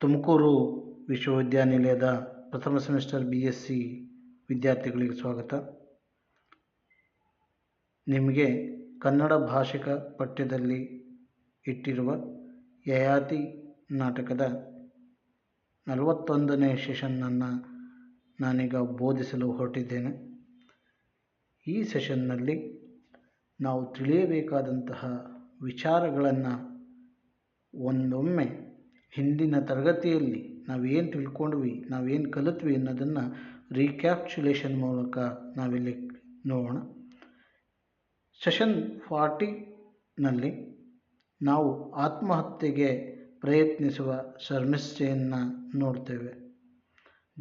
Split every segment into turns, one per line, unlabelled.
ತುಮಕೂರು ವಿಶ್ವವಿದ್ಯಾನಿಲಯದ ಪ್ರಥಮ semester B S C ವಿದ್ಯಾರ್ಥಿಗಳಿಗೆ ಸ್ವಾಗತ. ನಿಮಗೆ ಕನ್ನಡ ಭಾಷಿಕ ಪಠ್ಯದಲ್ಲಿ ಇಟ್ಟಿರುವ ಯಯಾತಿ ನಾಟಕದ ನಲವತ್ತೊಂದನೇ ಸೆಷನ್ನನ್ನು ನಾನೀಗ ಬೋಧಿಸಲು ಹೊರಟಿದ್ದೇನೆ. ಈ ಸೆಷನ್ನಲ್ಲಿ ನಾವು ತಿಳಿಯಬೇಕಾದಂತಹ ವಿಚಾರಗಳನ್ನು ಒಂದೊಮ್ಮೆ ಹಿಂದಿನ ತರಗತಿಯಲ್ಲಿ ನಾವೇನು ತಿಳ್ಕೊಂಡ್ವಿ, ನಾವೇನು ಕಲಿತ್ವಿ ಅನ್ನೋದನ್ನು ರೀಕ್ಯಾಪ್ಚುಲೇಷನ್ ಮೂಲಕ ನಾವಿಲ್ಲಿ ನೋಡೋಣ. ಸೆಷನ್ ಫಾರ್ಟಿನಲ್ಲಿ ನಾವು ಆತ್ಮಹತ್ಯೆಗೆ ಪ್ರಯತ್ನಿಸುವ ಶರ್ಮಿಷ್ಠೆಯನ್ನು ನೋಡ್ತೇವೆ.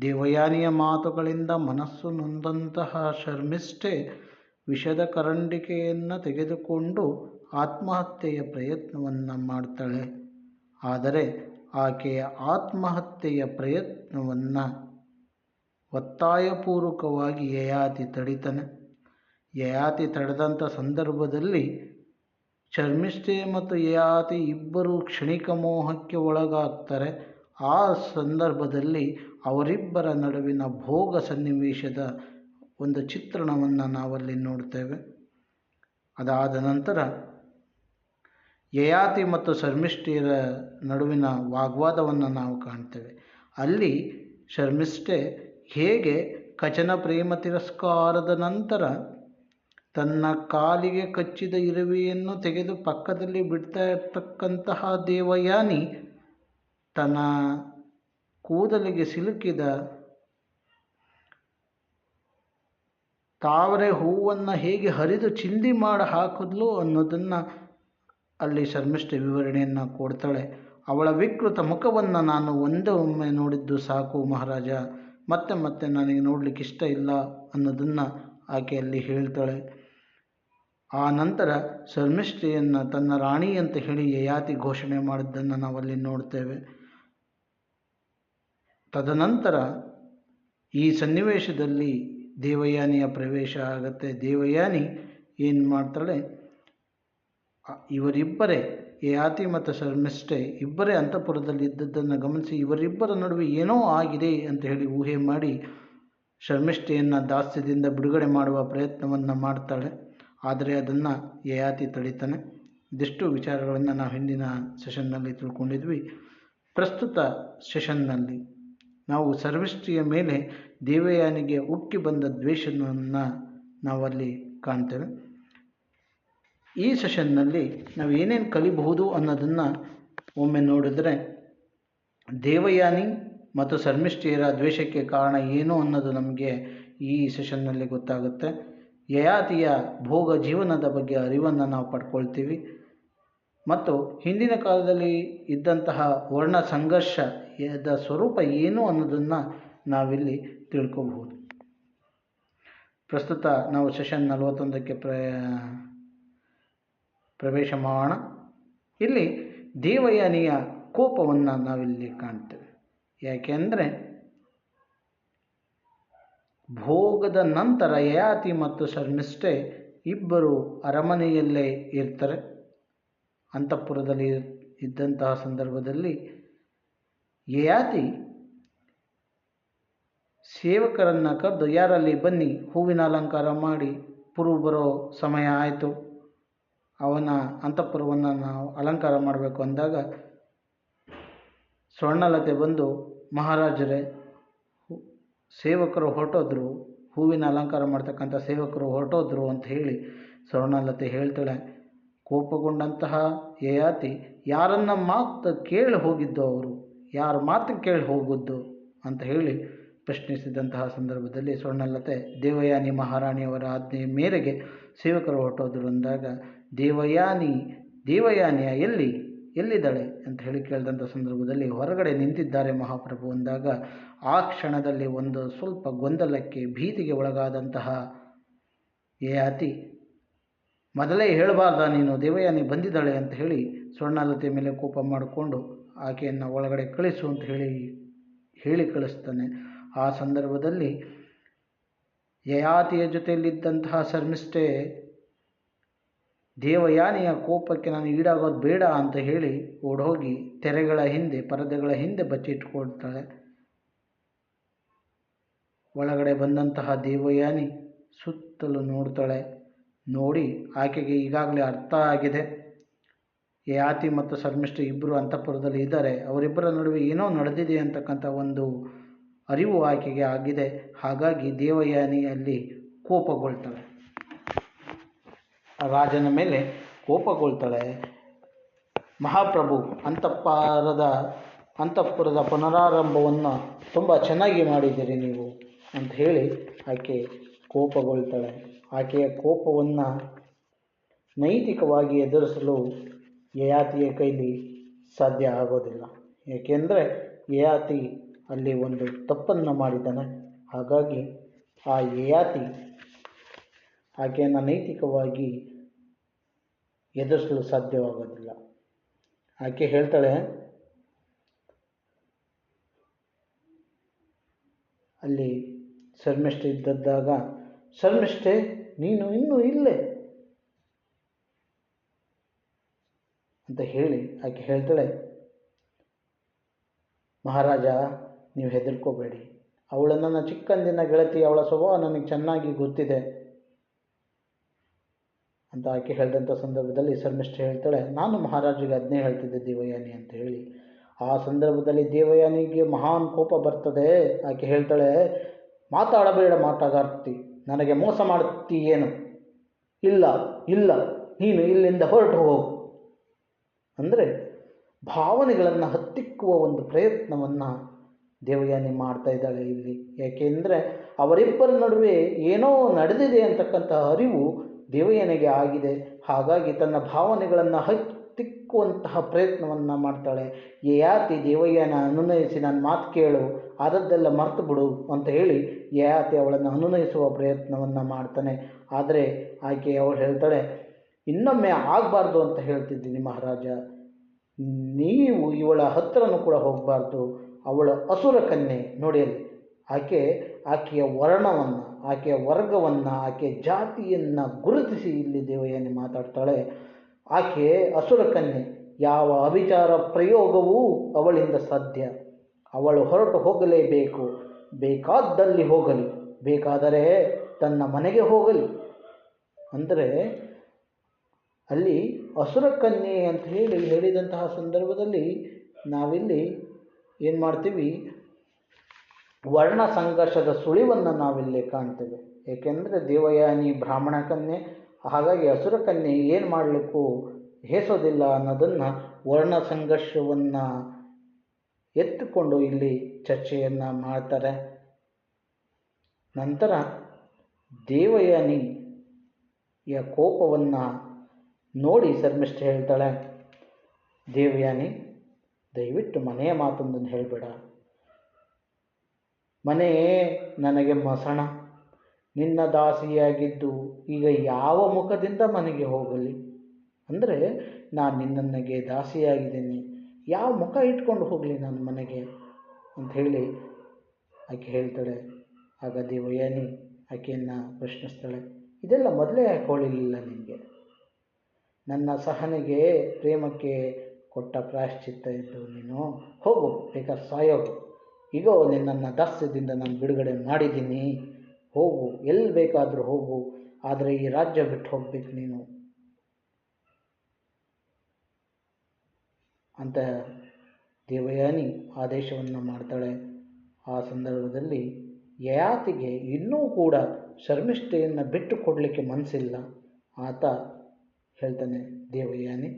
ದೇವಯಾನಿಯ ಮಾತುಗಳಿಂದ ಮನಸ್ಸು ನೊಂದಂತಹ ಶರ್ಮಿಷ್ಠೆ ವಿಷದ ಕರಂಡಿಕೆಯನ್ನು ತೆಗೆದುಕೊಂಡು ಆತ್ಮಹತ್ಯೆಯ ಪ್ರಯತ್ನವನ್ನು ಮಾಡ್ತಾಳೆ. ಆದರೆ ಆಕೆಯ ಆತ್ಮಹತ್ಯೆಯ ಪ್ರಯತ್ನವನ್ನು ಒತ್ತಾಯಪೂರ್ವಕವಾಗಿ ಯಯಾತಿ ತಡಿತಾನೆ. ಯಯಾತಿ ತಡೆದಂಥ ಸಂದರ್ಭದಲ್ಲಿ ಶರ್ಮಿಷ್ಠೆ ಮತ್ತು ಯಯಾತಿ ಇಬ್ಬರೂ ಕ್ಷಣಿಕ ಮೋಹಕ್ಕೆ ಒಳಗಾಗ್ತಾರೆ. ಆ ಸಂದರ್ಭದಲ್ಲಿ ಅವರಿಬ್ಬರ ನಡುವಿನ ಭೋಗ ಸನ್ನಿವೇಶದ ಒಂದು ಚಿತ್ರಣವನ್ನು ನಾವಲ್ಲಿ ನೋಡ್ತೇವೆ. ಅದಾದ ನಂತರ ಯಯಾತಿ ಮತ್ತು ಶರ್ಮಿಷ್ಠೆಯರ ನಡುವಿನ ವಾಗ್ವಾದವನ್ನು ನಾವು ಕಾಣ್ತೇವೆ. ಅಲ್ಲಿ ಶರ್ಮಿಷ್ಠೆ ಹೇಗೆ ಕಚನ ಪ್ರೇಮ ತಿರಸ್ಕಾರದ ನಂತರ ತನ್ನ ಕಾಲಿಗೆ ಕಚ್ಚಿದ ಇರುವೆಯನ್ನು ತೆಗೆದು ಪಕ್ಕದಲ್ಲಿ ಬಿಡ್ತಾ ಇರ್ತಕ್ಕಂತಹ ದೇವಯಾನಿ ತನ್ನ ಕೂದಲಿಗೆ ಸಿಲುಕಿದ ತಾವರೆ ಹೂವನ್ನು ಹೇಗೆ ಹರಿದು ಚಿಂದಿ ಮಾಡಿ ಹಾಕಿದ್ಲು ಅನ್ನೋದನ್ನು ಅಲ್ಲಿ ಶರ್ಮಿಷ್ಠೆ ವಿವರಣೆಯನ್ನು ಕೊಡ್ತಾಳೆ. ಅವಳ ವಿಕೃತ ಮುಖವನ್ನು ನಾನು ಒಂದೇ ಒಮ್ಮೆ ನೋಡಿದ್ದು ಸಾಕು ಮಹಾರಾಜ. ಮತ್ತೆ ಮತ್ತೆ ನನಗೆ ನೋಡಲಿಕ್ಕೆ ಇಷ್ಟ ಇಲ್ಲ ಅನ್ನೋದನ್ನು ಆಕೆ ಅಲ್ಲಿ ಹೇಳ್ತಾಳೆ. ಆ ನಂತರ ಶರ್ಮಿಷ್ಠೆಯನ್ನು ತನ್ನ ರಾಣಿ ಅಂತ ಹೇಳಿ ಯಯಾತಿ ಘೋಷಣೆ ಮಾಡಿದ್ದನ್ನು ನಾವಲ್ಲಿ ನೋಡ್ತೇವೆ. ತದನಂತರ ಈ ಸನ್ನಿವೇಶದಲ್ಲಿ ದೇವಯಾನಿಯ ಪ್ರವೇಶ ಆಗುತ್ತೆ. ದೇವಯಾನಿ ಏನು ಮಾಡ್ತಾಳೆ? ಇವರಿಬ್ಬರೇ ಯಾತಿ ಮತ್ತು ಶರ್ಮಿಷ್ಠೆ ಇಬ್ಬರೇ ಅಂತಃಪುರದಲ್ಲಿ ಇದ್ದದ್ದನ್ನು ಗಮನಿಸಿ ಇವರಿಬ್ಬರ ನಡುವೆ ಏನೋ ಆಗಿದೆ ಅಂತ ಹೇಳಿ ಊಹೆ ಮಾಡಿ ಶರ್ಮಿಷ್ಠೆಯನ್ನು ದಾಸ್ಯದಿಂದ ಬಿಡುಗಡೆ ಮಾಡುವ ಪ್ರಯತ್ನವನ್ನು ಮಾಡ್ತಾಳೆ. ಆದರೆ ಅದನ್ನು ಯಯಾತಿ ತಡೀತಾನೆ. ಇದಿಷ್ಟು ವಿಚಾರಗಳನ್ನು ನಾವು ಹಿಂದಿನ ಸೆಷನ್ನಲ್ಲಿ ತಿಳ್ಕೊಂಡಿದ್ವಿ. ಪ್ರಸ್ತುತ ಸೆಷನ್ನಲ್ಲಿ ನಾವು ಸರ್ವಿಷ್ಠಿಯ ಮೇಲೆ ದೇವಯಾನಿಗೆ ಉಕ್ಕಿ ಬಂದ ದ್ವೇಷವನ್ನು ನಾವಲ್ಲಿ ಕಾಣ್ತೇವೆ. ಈ ಸೆಷನ್ನಲ್ಲಿ ನಾವು ಏನೇನು ಕಲಿಬಹುದು ಅನ್ನೋದನ್ನು ಒಮ್ಮೆ ನೋಡಿದರೆ ದೇವಯಾನಿ ಮತ್ತು ಶರ್ಮಿಷ್ಠೆಯರ ದ್ವೇಷಕ್ಕೆ ಕಾರಣ ಏನು ಅನ್ನೋದು ನಮಗೆ ಈ ಸೆಷನ್ನಲ್ಲಿ ಗೊತ್ತಾಗುತ್ತೆ. ಯಯಾತಿಯ ಭೋಗ ಜೀವನದ ಬಗ್ಗೆ ಅರಿವನ್ನು ನಾವು ಪಡ್ಕೊಳ್ತೀವಿ. ಮತ್ತು ಹಿಂದಿನ ಕಾಲದಲ್ಲಿ ಇದ್ದಂತಹ ವರ್ಣ ಸಂಘರ್ಷದ ಸ್ವರೂಪ ಏನು ಅನ್ನೋದನ್ನು ನಾವಿಲ್ಲಿ ತಿಳ್ಕೋಬಹುದು. ಪ್ರಸ್ತುತ ನಾವು ಸೆಷನ್ ನಲವತ್ತೊಂದಕ್ಕೆ ಪ್ರ ಪ್ರವೇಶ ಮಾಡೋಣ ಇಲ್ಲಿ ದೇವಯಾನಿಯ ಕೋಪವನ್ನು ನಾವಿಲ್ಲಿ ಕಾಣ್ತೇವೆ. ಯಾಕೆಂದರೆ ಭೋಗದ ನಂತರ ಯಯಾತಿ ಮತ್ತು ಶರ್ಮಿಷ್ಠೆ ಇಬ್ಬರು ಅರಮನೆಯಲ್ಲೇ ಇರ್ತಾರೆ. ಅಂತಃಪುರದಲ್ಲಿ ಇದ್ದಂತಹ ಸಂದರ್ಭದಲ್ಲಿ ಯಯಾತಿ ಸೇವಕರನ್ನು ಕರೆದು, ಯಾರಲ್ಲಿ ಬನ್ನಿ, ಹೂವಿನ ಅಲಂಕಾರ ಮಾಡಿ ಪುರು ಬರೋ ಸಮಯ ಆಯಿತು. ಅವನ ಅಂತಃಪುರವನ್ನು ನಾವು ಅಲಂಕಾರ ಮಾಡಬೇಕು ಅಂದಾಗ ಸ್ವರ್ಣಲತೆ ಬಂದು ಮಹಾರಾಜರೇ ಸೇವಕರು ಹೊರಟೋದ್ರು, ಹೂವಿನ ಅಲಂಕಾರ ಮಾಡ್ತಕ್ಕಂಥ ಸೇವಕರು ಹೊರಟೋದ್ರು ಅಂತ ಹೇಳಿ ಸ್ವರ್ಣಲತೆ ಹೇಳ್ತಾಳೆ. ಕೋಪಗೊಂಡಂತಹ ಯಯಾತಿ ಯಾರನ್ನ ಮಾತು ಕೇಳಿ ಹೋಗಿದ್ದು ಅವರು, ಯಾರ ಮಾತು ಕೇಳಿ ಹೋಗಿದ್ದು ಅಂತ ಹೇಳಿ ಪ್ರಶ್ನಿಸಿದಂತಹ ಸಂದರ್ಭದಲ್ಲಿ ಸ್ವರ್ಣಲತೆ, ದೇವಯಾನಿ ಮಹಾರಾಣಿಯವರ ಆಜ್ಞೆಯ ಮೇರೆಗೆ ಸೇವಕರು ಹೊರಟೋದ್ರು ಅಂದಾಗ ದೇವಯಾನಿ, ದೇವಯಾನಿಯ ಎಲ್ಲಿ, ಎಲ್ಲಿದ್ದಾಳೆ ಅಂತ ಹೇಳಿ ಕೇಳಿದಂಥ ಸಂದರ್ಭದಲ್ಲಿ ಹೊರಗಡೆ ನಿಂತಿದ್ದಾರೆ ಮಹಾಪ್ರಭು ಅಂದಾಗ ಆ ಕ್ಷಣದಲ್ಲಿ ಒಂದು ಸ್ವಲ್ಪ ಗೊಂದಲಕ್ಕೆ ಭೀತಿಗೆ ಒಳಗಾದಂತಹ ಯಾತಿ ಮೊದಲೇ ಹೇಳಬಾರ್ದ ನೀನು, ದೇವಯಾನಿ ಬಂದಿದ್ದಾಳೆ ಅಂತ ಹೇಳಿ ಸ್ವರ್ಣಲತೆ ಮೇಲೆ ಕೋಪ ಮಾಡಿಕೊಂಡು ಆಕೆಯನ್ನು ಒಳಗಡೆ ಕಳಿಸು ಅಂತ ಹೇಳಿ ಹೇಳಿ ಕಳಿಸ್ತಾನೆ. ಆ ಸಂದರ್ಭದಲ್ಲಿ ಯಯಾತಿಯ ಜೊತೆಯಲ್ಲಿದ್ದಂತಹ ಶರ್ಮಿಷ್ಠೆ ದೇವಯಾನಿಯ ಕೋಪಕ್ಕೆ ನಾನು ಈಡಾಗೋದು ಬೇಡ ಅಂತ ಹೇಳಿ ಓಡೋಗಿ ತೆರೆಗಳ ಹಿಂದೆ, ಪರದೆಗಳ ಹಿಂದೆ ಬಚ್ಚಿಟ್ಕೊಳ್ತಾಳೆ ಒಳಗಡೆ ಬಂದಂತಹ ದೇವಯಾನಿ ಸುತ್ತಲೂ ನೋಡ್ತಾಳೆ. ನೋಡಿ, ಆಕೆಗೆ ಈಗಾಗಲೇ ಅರ್ಥ ಆಗಿದೆ. ಯಾತಿ ಮತ್ತು ಶರ್ಮಿಷ್ಠ ಇಬ್ಬರು ಅಂತಃಪುರದಲ್ಲಿ ಇದ್ದಾರೆ. ಅವರಿಬ್ಬರ ನಡುವೆ ಏನೋ ನಡೆದಿದೆ ಅಂತಕ್ಕಂಥ ಒಂದು ಅರಿವು ಆಕೆಗೆ ಆಗಿದೆ. ಹಾಗಾಗಿ ದೇವಯಾನಿಯಲ್ಲಿ ಕೋಪಗೊಳ್ತಾಳೆ. ರಾಜನ ಮೇಲೆ ಕೋಪಗೊಳ್ತಾಳೆ ಮಹಾಪ್ರಭು ಅಂತಪ್ಪಾರದ ಅಂತಃಪುರದ ಪುನರಾರಂಭವನ್ನು ತುಂಬ ಚೆನ್ನಾಗಿ ಮಾಡಿದ್ದೀರಿ ನೀವು ಅಂತ ಹೇಳಿ ಆಕೆ ಕೋಪಗೊಳ್ತಾಳೆ. ಆಕೆಯ ಕೋಪವನ್ನು ನೈತಿಕವಾಗಿ ಎದುರಿಸಲು ಯಯಾತಿಯ ಕೈಲಿ ಸಾಧ್ಯ ಆಗೋದಿಲ್ಲ. ಏಕೆಂದರೆ ಯಯಾತಿ ಅಲ್ಲಿ ಒಂದು ತಪ್ಪನ್ನು ಮಾಡಿದ್ದಾನೆ. ಹಾಗಾಗಿ ಆ ಯಯಾತಿ ಆಕೆಯನ್ನು ನೈತಿಕವಾಗಿ ಎದುರಿಸಲು ಸಾಧ್ಯವಾಗೋದಿಲ್ಲ. ಆಕೆ ಹೇಳ್ತಾಳೆ, ಅಲ್ಲಿ ಶರ್ಮಿಷ್ಠೆ ಇದ್ದದ್ದಾಗ, ಶರ್ಮಿಷ್ಠೆ, ನೀನು ಇನ್ನೂ ಇಲ್ಲೇ ಅಂತ ಹೇಳಿ ಆಕೆ ಹೇಳ್ತಾಳೆ, ಮಹಾರಾಜ, ನೀವು ಹೆದರ್ಕೋಬೇಡಿ. ಅವಳನ್ನು ನನ್ನ ಚಿಕ್ಕಂದಿನ ಗೆಳತಿ, ಅವಳ ಸ್ವಭಾವ ನನಗೆ ಚೆನ್ನಾಗಿ ಗೊತ್ತಿದೆ. ಅಂತ ಆಕೆ ಹೇಳಿದಂಥ ಸಂದರ್ಭದಲ್ಲಿ ಶರ್ಮಿಷ್ಠೆ ಹೇಳ್ತಾಳೆ, ನಾನು ಮಹಾರಾಜಿಗೆ ಅದನ್ನೇ ಹೇಳ್ತಿದ್ದೆ ದೇವಯಾನಿ ಅಂತ ಹೇಳಿ. ಆ ಸಂದರ್ಭದಲ್ಲಿ ದೇವಯಾನಿಗೆ ಮಹಾನ್ ಕೋಪ ಬರ್ತದೆ. ಆಕೆ ಹೇಳ್ತಾಳೆ, ಮಾತಾಡಬೇಡ ಮಾತಾಗಾರ್ತಿ ನನಗೆ ಮೋಸ ಮಾಡ್ತೀಯೇನು? ಏನು ಇಲ್ಲ ಇಲ್ಲ, ನೀನು ಇಲ್ಲಿಂದ ಹೊರಟು ಹೋಗು. ಅಂದರೆ ಭಾವನೆಗಳನ್ನು ಹತ್ತಿಕ್ಕುವ ಒಂದು ಪ್ರಯತ್ನವನ್ನು ದೇವಯಾನಿ ಮಾಡ್ತಾ ಇದ್ದಾಳೆ ಇಲ್ಲಿ. ಯಾಕೆಂದರೆ ಅವರಿಬ್ಬರ ನಡುವೆ ಏನೋ ನಡೆದಿದೆ ಅಂತಕ್ಕಂಥ ಅರಿವು ದೇವಯಾನಿಗೆ ಆಗಿದೆ. ಹಾಗಾಗಿ ತನ್ನ ಭಾವನೆಗಳನ್ನು ಹತ್ತಿಕ್ಕುವಂತಹ ಪ್ರಯತ್ನವನ್ನು ಮಾಡ್ತಾಳೆ. ಯಯಾತಿ ದೇವಯ್ಯನ ಅನುನಯಿಸಿ ನನ್ನ ಮಾತು ಕೇಳು. ಆದದ್ದೆಲ್ಲ ಮರೆತು ಬಿಡು ಅಂತ ಹೇಳಿ ಯಯಾತಿ ಅವಳನ್ನು ಅನುನಯಿಸುವ ಪ್ರಯತ್ನವನ್ನು ಮಾಡ್ತಾನೆ. ಆದರೆ ಆಕೆ ಅವಳು ಹೇಳ್ತಾಳೆ, ಇನ್ನೊಮ್ಮೆ ಆಗಬಾರ್ದು ಅಂತ ಹೇಳ್ತಿದ್ದೀನಿ ಮಹಾರಾಜ. ನೀವು ಇವಳ ಹತ್ತಿರನೂ ಕೂಡ ಹೋಗಬಾರ್ದು. ಅವಳ ಅಸುರ ಕನ್ಯೆ ನೋಡಿ ಅಲ್ಲಿ ಆಕೆ, ಆಕೆಯ ವರ್ಣವನ್ನು ಆಕೆಯ ವರ್ಗವನ್ನು, ಆಕೆಯ ಜಾತಿಯನ್ನು ಗುರುತಿಸಿ ಇಲ್ಲಿ ದೇವಯಾನಿ ಮಾತಾಡ್ತಾಳೆ. ಆಕೆ ಅಸುರ ಕನ್ಯೆ, ಯಾವ ಅವಿಚಾರ ಪ್ರಯೋಗವೂ ಅವಳಿಂದ ಸಾಧ್ಯ. ಅವಳು ಹೊರಟು ಹೋಗಲೇಬೇಕು, ಬೇಕಾದ್ದಲ್ಲಿ ಹೋಗಲಿ, ಬೇಕಾದರೆ ತನ್ನ ಮನೆಗೆ ಹೋಗಲಿ. ಅಂದರೆ ಅಲ್ಲಿ ಅಸುರ ಕನ್ಯೆ ಅಂತ ಹೇಳಿ ಹೇಳಿದಂತಹ ಸಂದರ್ಭದಲ್ಲಿ ನಾವಿಲ್ಲಿ ಏನು ಮಾಡ್ತೀವಿ? ವರ್ಣ ಸಂಘರ್ಷದ ಸುಳಿವನ್ನು ನಾವಿಲ್ಲಿ ಕಾಣ್ತೇವೆ. ಏಕೆಂದರೆ ದೇವಯಾನಿ, ಬ್ರಾಹ್ಮಣ ಕನ್ಯೆ, ಹಾಗಾಗಿ ಹಸುರ ಕನ್ಯೆ ಏನು ಮಾಡಲಿಕ್ಕೂ ಹೇಸೋದಿಲ್ಲ ಅನ್ನೋದನ್ನು ವರ್ಣ ಸಂಘರ್ಷವನ್ನು ಎತ್ತಿಕೊಂಡು ಇಲ್ಲಿ ಚರ್ಚೆಯನ್ನು ಮಾಡ್ತಾರೆ. ನಂತರ ದೇವಯಾನಿಯ ಕೋಪವನ್ನು ನೋಡಿ ಶರ್ಮಿಷ್ಠ ಹೇಳ್ತಾಳೆ, ದೇವಯಾನಿ, ದಯವಿಟ್ಟು ಮನೆಯ ಮಾತೊಂದನ್ನು ಹೇಳಬೇಡ. ಮನೆಯೇ ನನಗೆ ಮಸಣ. ನಿನ್ನ ದಾಸಿಯಾಗಿದ್ದು ಈಗ ಯಾವ ಮುಖದಿಂದ ಮನೆಗೆ ಹೋಗಲಿ? ಅಂದರೆ ನಾನು ನಿನ್ನನ್ನಗೆ ದಾಸಿಯಾಗಿದ್ದೀನಿ. ಯಾವ ಮುಖ ಇಟ್ಕೊಂಡು ಹೋಗಲಿ ನಾನು ಮನೆಗೆ? ಅಂತ ಹೇಳಿ ಆಕೆ ಹೇಳ್ತಾಳೆ. ಆಗ ದೇವಯಾನಿ ಆಕೆಯನ್ನು ಪ್ರಶ್ನಿಸ್ತಾಳೆ. ಇದೆಲ್ಲ ಮೊದಲೇ ಯಾಕೆ ಹೇಳಿರಲಿಲ್ಲ ನಿನಗೆ? ನನ್ನ ಸಹನೆಗೆ ಪ್ರೇಮಕ್ಕೆ ಕೊಟ್ಟ ಪ್ರಾಯಶ್ಚಿತ್ತ ಇದ್ದು ನೀನು ಹೋಗು, ಬೇಕಾದ್ರೆ ಸಾಯೋಗು. ಈಗ ನಿನ್ನನ್ನು ದಾಸ್ಯದಿಂದ ನಾನು ಬಿಡುಗಡೆ ಮಾಡಿದ್ದೀನಿ. ಹೋಗು, ಎಲ್ಲಿ ಬೇಕಾದರೂ ಹೋಗು, ಆದರೆ ಈ ರಾಜ್ಯ ಬಿಟ್ಟು ಹೋಗ್ಬೇಕು ನೀನು. ಅಂತ ದೇವಯಾನಿ ಆದೇಶವನ್ನು ಮಾಡ್ತಾಳೆ. ಆ ಸಂದರ್ಭದಲ್ಲಿ ಯಯಾತಿಗೆ ಇನ್ನೂ ಕೂಡ ಶರ್ಮಿಷ್ಠೆಯನ್ನು ಬಿಟ್ಟು ಕೊಡಲಿಕ್ಕೆ ಮನಸ್ಸಿಲ್ಲ ಆತ ಹೇಳ್ತಾನೆ, ದೇವಯಾನಿ,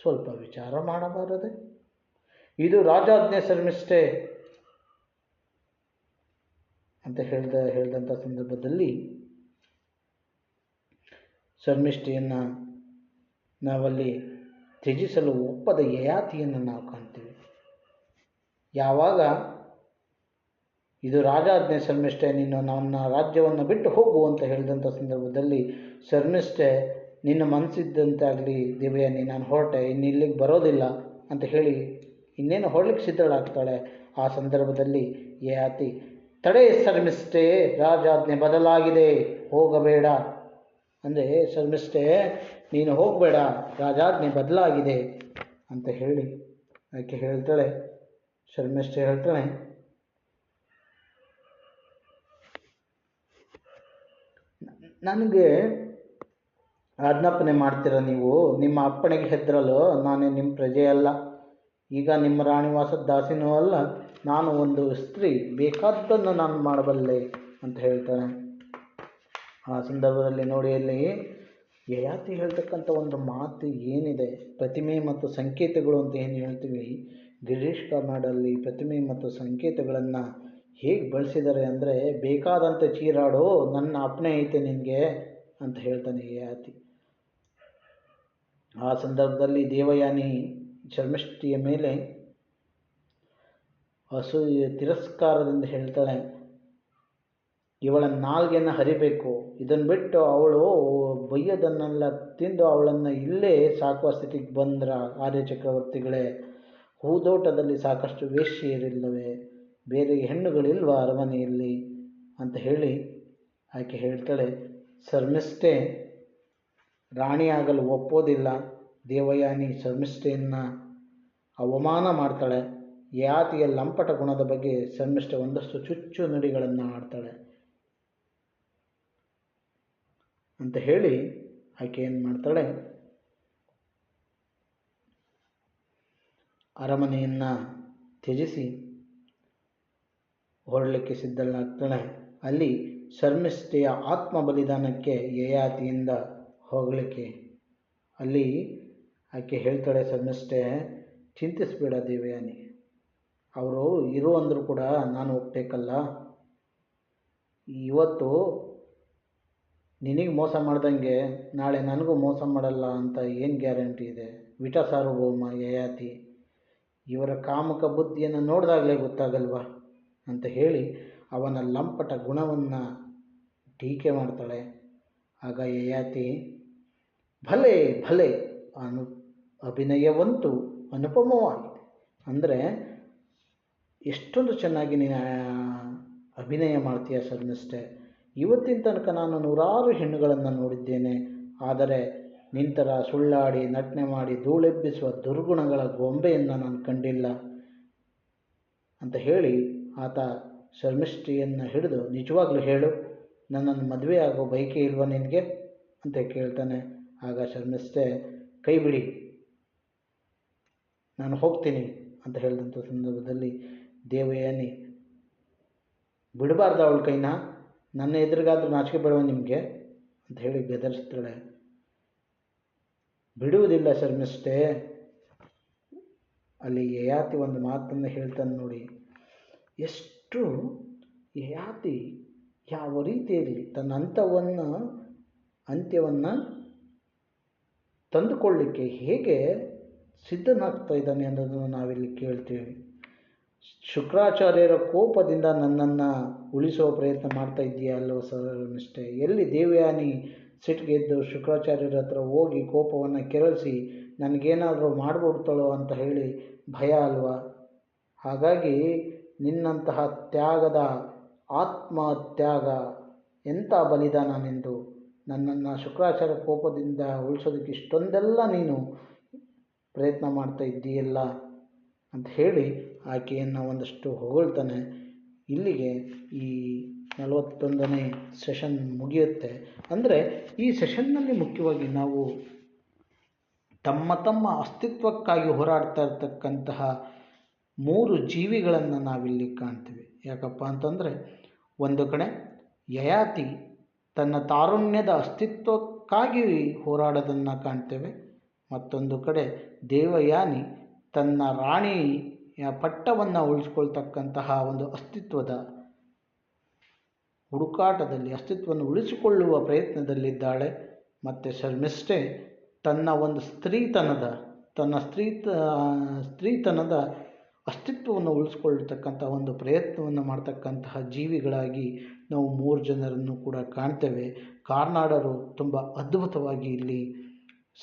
ಸ್ವಲ್ಪ ವಿಚಾರ ಮಾಡಬಾರದೆ. ಇದು ರಾಜಾಜ್ಞೆ ಶರ್ಮಿಷ್ಠೆ. ಅಂತ ಹೇಳ್ದ ಹೇಳಿದಂಥ ಸಂದರ್ಭದಲ್ಲಿ ಶರ್ಮಿಷ್ಠೆಯನ್ನು ನಾವಲ್ಲಿ ತ್ಯಜಿಸಲು ಒಪ್ಪದ ಯಯಾತಿಯನ್ನು ನಾವು ಕಾಣ್ತೀವಿ. ಯಾವಾಗ ಇದು ರಾಜಾಜ್ಞೆ ಶರ್ಮಿಷ್ಠೆ, ನೀನು ನನ್ನ ರಾಜ್ಯವನ್ನು ಬಿಟ್ಟು ಹೋಗು ಅಂತ ಹೇಳಿದಂಥ ಸಂದರ್ಭದಲ್ಲಿ ಶರ್ಮಿಷ್ಠೆ, ನಿನ್ನ ಮನಸ್ಸಿದ್ದಂತಾಗಲಿ ನೀ ನಾನು ಹೊರಟೆ, ಇನ್ನು ಇಲ್ಲಿಗೆ ಬರೋದಿಲ್ಲ ಅಂತ ಹೇಳಿ ಇನ್ನೇನು ಹೊರಲಿಕ್ಕೆ ಸಿದ್ಧಳಾಗ್ತಾಳೆ? ಆ ಸಂದರ್ಭದಲ್ಲಿ ಯಯಾತಿ ತಡೆ ಶರ್ಮಿಷ್ಠೆ ರಾಜಾಜ್ಞೆ ಬದಲಾಗಿದೆ, ಹೋಗಬೇಡ. ಅಂದರೆ ಶರ್ಮಿಷ್ಠೆ, ನೀನು ಹೋಗಬೇಡ, ರಾಜಾಜ್ಞೆ ಬದಲಾಗಿದೆ ಅಂತ ಹೇಳಿ. ಆಕೆ ಹೇಳ್ತಾಳೆ? ಶರ್ಮಿಷ್ಠೆ ಹೇಳ್ತಾಳೆ, ನನಗೆ ಆಜ್ಞಾಪನೆ ಮಾಡ್ತೀರ ನೀವು? ನಿಮ್ಮ ಅಪ್ಪಣೆಗೆ ಹೆದ್ರಲು ನಾನೇ ನಿಮ್ಮ ಪ್ರಜೆಯಲ್ಲ. ಈಗ ನಿಮ್ಮ ರಾಣಿವಾಸದ ದಾಸಿನೂ ಅಲ್ಲ ನಾನು ಒಂದು ಸ್ತ್ರೀ, ಬೇಕಾದ್ದನ್ನು ನಾನು ಮಾಡಬಲ್ಲೆ ಅಂತ ಹೇಳ್ತಾಳೆ ಆ ಸಂದರ್ಭದಲ್ಲಿ ನೋಡಿ ಅಲ್ಲಿ ಯಯಾತಿ ಹೇಳ್ತಕ್ಕಂಥ ಒಂದು ಮಾತು ಏನಿದೆ? ಪ್ರತಿಮೆ ಮತ್ತು ಸಂಕೇತಗಳು ಅಂತ ಏನು ಹೇಳ್ತೀವಿ? ಗಿರೀಶ್ ಕರ್ನಾಡಲ್ಲಿ ಪ್ರತಿಮೆ ಮತ್ತು ಸಂಕೇತಗಳನ್ನು ಹೇಗೆ ಬಳಸಿದ್ದಾರೆ ಅಂದರೆ ಬೇಕಾದಂಥ ಚೀರಾಡು, ನನ್ನ ಅಪ್ಪಣೆ ಐತೆ ನಿನಗೆ ಅಂತ ಹೇಳ್ತಾನೆ ಯಯಾತಿ ಆ ಸಂದರ್ಭದಲ್ಲಿ ದೇವಯಾನಿ ಶರ್ಮಿಷ್ಠಿಯ ಮೇಲೆ ಅಸೂಯೆ ತಿರಸ್ಕಾರದಿಂದ ಹೇಳ್ತಾಳೆ, ಇವಳ ನಾಲ್ಗೆಯನ್ನು ಹರಿಬೇಕು. ಇದನ್ನು ಬಿಟ್ಟು ಅವಳು ಬೈಯೋದನ್ನೆಲ್ಲ ತಿಂದು ಅವಳನ್ನು ಇಲ್ಲೇ ಸಾಕುವ ಸ್ಥಿತಿಗೆ ಬಂದ್ರ ಆರ್ಯ ಚಕ್ರವರ್ತಿಗಳೇ. ಹೂದೋಟದಲ್ಲಿ ಸಾಕಷ್ಟು ವೇಶ್ಯೆಯರಿಲ್ಲವೇ. ಬೇರೆ ಹೆಣ್ಣುಗಳಿಲ್ವ ಅರಮನೆಯಲ್ಲಿ? ಅಂತ ಹೇಳಿ ಆಕೆ ಹೇಳ್ತಾಳೆ, ಶರ್ಮಿಷ್ಠೆ ರಾಣಿಯಾಗಲು ಒಪ್ಪೋದಿಲ್ಲ. ದೇವಯಾನಿ ಶರ್ಮಿಷ್ಠೆಯನ್ನು ಅವಮಾನ ಮಾಡ್ತಾಳೆ. ಯಾತಿಯ ಲಂಪಟ ಗುಣದ ಬಗ್ಗೆ ಸಮ್ಮಿಷ್ಟ ಒಂದಷ್ಟು ಚುಚ್ಚು ನುಡಿಗಳನ್ನು ಆಡ್ತಾಳೆ. ಅಂತ ಹೇಳಿ ಆಕೆ ಏನು ಮಾಡ್ತಾಳೆ? ಅರಮನೆಯನ್ನು ತ್ಯಜಿಸಿ ಹೊರಡಲಿಕ್ಕೆ ಸಿದ್ಧಳಾಗ್ತಾಳೆ. ಅಲ್ಲಿ ಶರ್ಮಿಷ್ಠೆಯ ಆತ್ಮ ಬಲಿದಾನಕ್ಕೆ ಯಯಾತಿಯಿಂದ ಹೋಗಲಿಕ್ಕೆ. ಅಲ್ಲಿ ಆಕೆ ಹೇಳ್ತಾಳೆ, ಶರ್ಮಿಷ್ಠೆ, ಚಿಂತಿಸಬೇಡ ದೇವಯಾನಿ. ಅವರು ಇರು ಅಂದರೂ ಕೂಡ ನಾನು ಹೋಗ್ಬೇಕಲ್ಲ ಇವತ್ತು ನಿನಗೆ ಮೋಸ ಮಾಡ್ದಂಗೆ ನಾಳೆ ನನಗೂ ಮೋಸ ಮಾಡಲ್ಲ ಅಂತ ಏನು ಗ್ಯಾರಂಟಿ ಇದೆ? ವಿಟ ಸಾರ್ವಭೌಮ ಯಯಾತಿ ಇವರ ಕಾಮಕ ಬುದ್ಧಿಯನ್ನು ನೋಡಿದಾಗಲೇ ಗೊತ್ತಾಗಲ್ವಾ ಅಂತ ಹೇಳಿ ಅವನ ಲಂಪಟ ಗುಣವನ್ನು ಟೀಕೆ ಮಾಡ್ತಾಳೆ. ಆಗ ಯಯಾತಿ ಭಲೆ ಭಲೆ, ಅನು, ಅಭಿನಯವಂತೂ ಅನುಪಮವಾಗಿದೆ. ಅಂದರೆ ಎಷ್ಟೊಂದು ಚೆನ್ನಾಗಿ ನೀನು ಅಭಿನಯ ಮಾಡ್ತೀಯ ಶರ್ಮಿಷ್ಠೆ ಇವತ್ತಿನ ತನಕ ನಾನು ನೂರಾರು ಹೆಣ್ಣುಗಳನ್ನು ನೋಡಿದ್ದೇನೆ. ಆದರೆ ನಿಂತರ ಸುಳ್ಳಾಡಿ, ನಟನೆ ಮಾಡಿ, ಧೂಳೆಬ್ಬಿಸುವ ದುರ್ಗುಣಗಳ ಗೊಂಬೆಯನ್ನು ನಾನು ಕಂಡಿಲ್ಲ ಅಂತ ಹೇಳಿ ಆತ ಶರ್ಮಿಷ್ಠಿಯನ್ನು ಹಿಡಿದು ನಿಜವಾಗ್ಲೂ ಹೇಳು, ನನ್ನನ್ನು ಮದುವೆ ಆಗೋ ಬಯಕೆ ಇಲ್ವಾ ನಿನಗೆ? ಅಂತ ಕೇಳ್ತಾನೆ. ಆಗ ಶರ್ಮಿಷ್ಠೆ ಕೈ ಬಿಡಿ ನಾನು ಹೋಗ್ತೀನಿ ಅಂತ ಹೇಳಿದಂಥ ಸಂದರ್ಭದಲ್ಲಿ ದೇವಯಾನಿ. ಬಿಡಬಾರ್ದು ಅವಳ ಕೈನ. ನನ್ನ ಎದುರಿಗಾದ್ರೂ ನಾಚಿಕೆ ಬೇಡವ ನಿಮಗೆ ಅಂತ ಹೇಳಿ ಬೆದರಿಸ್ತಾಳೆ. ಬಿಡುವುದಿಲ್ಲ ಶರ್ಮಿಷ್ಠೆ ಅಲ್ಲಿ ಯಯಾತಿ ಒಂದು ಮಾತನ್ನು ಹೇಳ್ತಾನೆ ನೋಡಿ. ಎಷ್ಟು ಯಯಾತಿ ಯಾವ ರೀತಿಯಲ್ಲಿ ತನ್ನ ಅಂತವನ್ನು ಅಂತ್ಯವನ್ನು ತಂದುಕೊಳ್ಳಿಕ್ಕೆ ಹೇಗೆ ಸಿದ್ಧನಾಗ್ತಾ ಇದ್ದಾನೆ ಅನ್ನೋದನ್ನು ನಾವಿಲ್ಲಿ ಕೇಳ್ತೀವಿ. ಶುಕ್ರಾಚಾರ್ಯರ ಕೋಪದಿಂದ ನನ್ನನ್ನು ಉಳಿಸುವ ಪ್ರಯತ್ನ ಮಾಡ್ತಾ ಇದೆಯಾ ಅಲ್ವ ಶರ್ಮಿಷ್ಠೆ ಎಲ್ಲಿ ದೇವಯಾನಿ ಸಿಟ್ಟಿಗೆದ್ದು ಶುಕ್ರಾಚಾರ್ಯರ ಹತ್ರ ಹೋಗಿ ಕೋಪವನ್ನು ಕೆರಳಿಸಿ ನನಗೇನಾದರೂ ಮಾಡಿಬಿಡ್ತಾಳೋ ಅಂತ ಹೇಳಿ ಭಯ ಅಲ್ವಾ? ಹಾಗಾಗಿ ನಿನ್ನಂತಹ ತ್ಯಾಗದ ಆತ್ಮತ್ಯಾಗ ಎಂಥ ಬಲಿದಾನ ನಿಂದು? ನನ್ನನ್ನು ಶುಕ್ರಾಚಾರ್ಯ ಕೋಪದಿಂದ ಉಳಿಸೋದಕ್ಕೆ ಇಷ್ಟೊಂದೆಲ್ಲ ನೀನು ಪ್ರಯತ್ನ ಮಾಡ್ತಾ ಇದ್ದೀಯಲ್ಲ ಅಂತ ಹೇಳಿ ಆಕೆಯನ್ನು ಒಂದಷ್ಟು ಹೊಗಳ್ತಾನೆ. ಇಲ್ಲಿಗೆ ಈ ನಲವತ್ತೊಂದನೇ ಸೆಷನ್ ಮುಗಿಯುತ್ತೆ. ಅಂದರೆ ಈ ಸೆಷನ್ನಲ್ಲಿ ಮುಖ್ಯವಾಗಿ ನಾವು ತಮ್ಮ ತಮ್ಮ ಅಸ್ತಿತ್ವಕ್ಕಾಗಿ ಹೋರಾಡ್ತಾ ಇರ್ತಕ್ಕಂತಹ ಮೂರು ಜೀವಿಗಳನ್ನು ನಾವಿಲ್ಲಿ ಕಾಣ್ತೀವಿ. ಯಾಕಪ್ಪ ಅಂತಂದರೆ ಒಂದು ಕಡೆ ಯಯಾತಿ ತನ್ನ ತಾರುಣ್ಯದ ಅಸ್ತಿತ್ವಕ್ಕಾಗಿ ಹೋರಾಡೋದನ್ನು ಕಾಣ್ತೇವೆ. ಮತ್ತೊಂದು ಕಡೆ ದೇವಯಾನಿ ತನ್ನ ರಾಣಿಯ ಪಟ್ಟವನ್ನು ಉಳಿಸ್ಕೊಳ್ತಕ್ಕಂತಹ ಒಂದು ಅಸ್ತಿತ್ವದ ಹುಡುಕಾಟದಲ್ಲಿ, ಅಸ್ತಿತ್ವವನ್ನು ಉಳಿಸಿಕೊಳ್ಳುವ ಪ್ರಯತ್ನದಲ್ಲಿದ್ದಾಳೆ. ಮತ್ತು ಶರ್ಮಿಷ್ಠೆ ತನ್ನ ಒಂದು ಸ್ತ್ರೀತನದ, ತನ್ನ ಸ್ತ್ರೀತ, ಸ್ತ್ರೀತನದ ಅಸ್ತಿತ್ವವನ್ನು ಉಳಿಸ್ಕೊಳ್ತಕ್ಕಂಥ ಒಂದು ಪ್ರಯತ್ನವನ್ನು ಮಾಡ್ತಕ್ಕಂತಹ ಜೀವಿಗಳಾಗಿ ನಾವು ಮೂರು ಜನರನ್ನು ಕೂಡ ಕಾಣ್ತೇವೆ. ಕಾರ್ನಾಡರು ತುಂಬ ಅದ್ಭುತವಾಗಿ ಇಲ್ಲಿ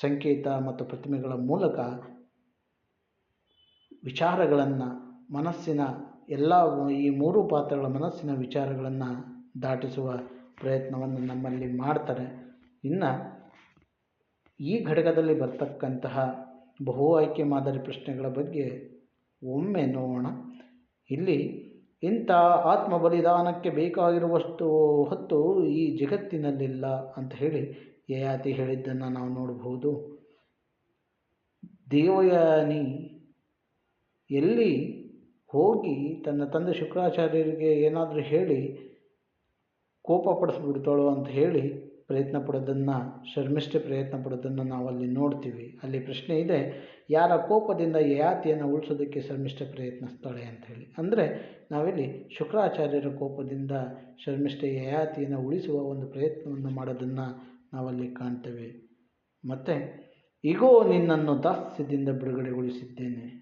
ಸಂಕೇತ ಮತ್ತು ಪ್ರತಿಮೆಗಳ ಮೂಲಕ ವಿಚಾರಗಳನ್ನು, ಮನಸ್ಸಿನ ಎಲ್ಲ ಈ ಮೂರು ಪಾತ್ರಗಳ ಮನಸ್ಸಿನ ವಿಚಾರಗಳನ್ನು ದಾಟಿಸುವ ಪ್ರಯತ್ನವನ್ನು ನಮ್ಮಲ್ಲಿ ಮಾಡ್ತಾರೆ. ಇನ್ನು ಈ ಘಟಕದಲ್ಲಿ ಬರ್ತಕ್ಕಂತಹ ಬಹು ಆಯ್ಕೆ ಮಾದರಿ ಪ್ರಶ್ನೆಗಳ ಬಗ್ಗೆ ಒಮ್ಮೆ ನೋಡೋಣ. ಇಲ್ಲಿ ಇಂಥ ಆತ್ಮ ಬಲಿದಾನಕ್ಕೆ ಬೇಕಾಗಿರುವಷ್ಟು ಹೊತ್ತು ಈ ಜಗತ್ತಿನಲ್ಲಿಲ್ಲ ಅಂತ ಹೇಳಿ ಯಯಾತಿ ಹೇಳಿದ್ದನ್ನು ನಾವು ನೋಡಬಹುದು. ದೇವಯಾನಿ ಎಲ್ಲಿ ಹೋಗಿ ತನ್ನ ತಂದೆ ಶುಕ್ರಾಚಾರ್ಯರಿಗೆ ಏನಾದರೂ ಹೇಳಿ ಕೋಪ ಪಡಿಸ್ಬಿಡ್ತಾಳೋ ಅಂತ ಹೇಳಿ ಪ್ರಯತ್ನ ಪಡೋದನ್ನು, ಶರ್ಮಿಷ್ಠೆ ಪ್ರಯತ್ನ ಪಡೋದನ್ನು ನಾವು ಅಲ್ಲಿ ನೋಡ್ತೀವಿ. ಅಲ್ಲಿ ಪ್ರಶ್ನೆ ಇದೆ, ಯಾರ ಕೋಪದಿಂದ ಯಯಾತಿಯನ್ನು ಉಳಿಸೋದಕ್ಕೆ ಶರ್ಮಿಷ್ಠೆ ಪ್ರಯತ್ನಿಸ್ತಾಳೆ ಅಂತ ಹೇಳಿ. ಅಂದರೆ ನಾವಿಲ್ಲಿ ಶುಕ್ರಾಚಾರ್ಯರ ಕೋಪದಿಂದ ಶರ್ಮಿಷ್ಠೆ ಯಯಾತಿಯನ್ನು ಉಳಿಸುವ ಒಂದು ಪ್ರಯತ್ನವನ್ನು ಮಾಡೋದನ್ನು ನಾವಲ್ಲಿ ಕಾಣ್ತೇವೆ. ಮತ್ತು ಈಗೋ ನಿನ್ನನ್ನು ದಾಸ್ಯದಿಂದ ಬಿಡುಗಡೆಗೊಳಿಸಿದ್ದೇನೆ.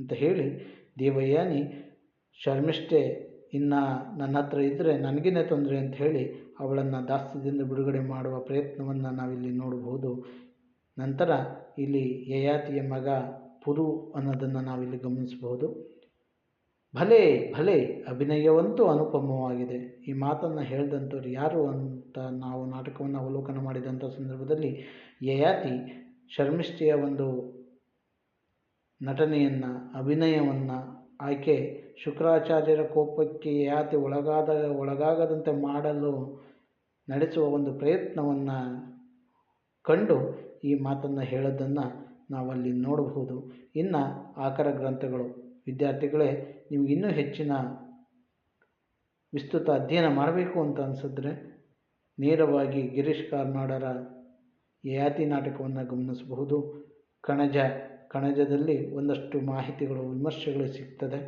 ಅಂತ ಹೇಳಿ, ದೇವಯಾನಿ, ಶರ್ಮಿಷ್ಠೆ, ಇನ್ನು ನನ್ನ ಹತ್ರ ಇದ್ದರೆ ನನಗೇನೆ ತೊಂದರೆ ಅಂತ ಹೇಳಿ ಅವಳನ್ನು ದಾಸ್ಯದಿಂದ ಬಿಡುಗಡೆ ಮಾಡುವ ಪ್ರಯತ್ನವನ್ನು ನಾವಿಲ್ಲಿ ನೋಡಬಹುದು ನಂತರ ಇಲ್ಲಿ ಯಯಾತಿಯ ಮಗ ಪುರು ಅನ್ನೋದನ್ನು ನಾವಿಲ್ಲಿ ಗಮನಿಸಬಹುದು ಭಲೆ ಭಲೆ, ಅಭಿನಯವಂತೂ ಅನುಪಮವಾಗಿದೆ. ಈ ಮಾತನ್ನು ಹೇಳಿದಂಥವ್ರು ಯಾರು ಅಂತ ನಾವು ನಾಟಕವನ್ನು ಅವಲೋಕನ ಮಾಡಿದಂಥ ಸಂದರ್ಭದಲ್ಲಿ ಯಯಾತಿ, ಶರ್ಮಿಷ್ಠೆಯ ಒಂದು ನಟನೆಯನ್ನು, ಅಭಿನಯವನ್ನು ಆಕೆ ಶುಕ್ರಾಚಾರ್ಯರ ಕೋಪಕ್ಕೆ ಯಾತಿ ಒಳಗಾದ, ಒಳಗಾಗದಂತೆ ಮಾಡಲು ನಡೆಸುವ ಒಂದು ಪ್ರಯತ್ನವನ್ನು ಕಂಡು ಈ ಮಾತನ್ನು ಹೇಳೋದನ್ನು ನಾವಲ್ಲಿ ನೋಡಬಹುದು. ಇನ್ನು ಆಕರ ಗ್ರಂಥಗಳು. ವಿದ್ಯಾರ್ಥಿಗಳೇ ನೀವು ಇನ್ನೂ ಹೆಚ್ಚಿನ ವಿಸ್ತೃತ ಅಧ್ಯಯನ ಮಾಡಬೇಕು ಅಂತ ಅನಿಸಿದ್ರೆ ನೇರವಾಗಿ ಗಿರೀಶ್ ಕಾರ್ನಾಡರ ಯಾತಿ ನಾಟಕವನ್ನು ಗಮನಿಸಬಹುದು. ಕಣಜ ಕಣಜದಲ್ಲಿ ಒಂದಷ್ಟು ಮಾಹಿತಿಗಳು, ವಿಮರ್ಶೆಗಳು ಸಿಗ್ತದೆ.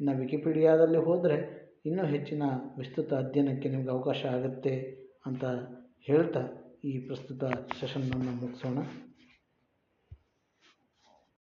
ಇನ್ನು ವಿಕಿಪೀಡಿಯಾದಲ್ಲಿ ಹೋದರೆ ಇನ್ನೂ ಹೆಚ್ಚಿನ ವಿಸ್ತೃತ ಅಧ್ಯಯನಕ್ಕೆ ನಿಮಗೆ ಅವಕಾಶ ಆಗುತ್ತೆ ಅಂತ ಹೇಳ್ತಾ ಈ ಪ್ರಸ್ತುತ ಸೆಷನ್ನನ್ನು ಮುಗಿಸೋಣ.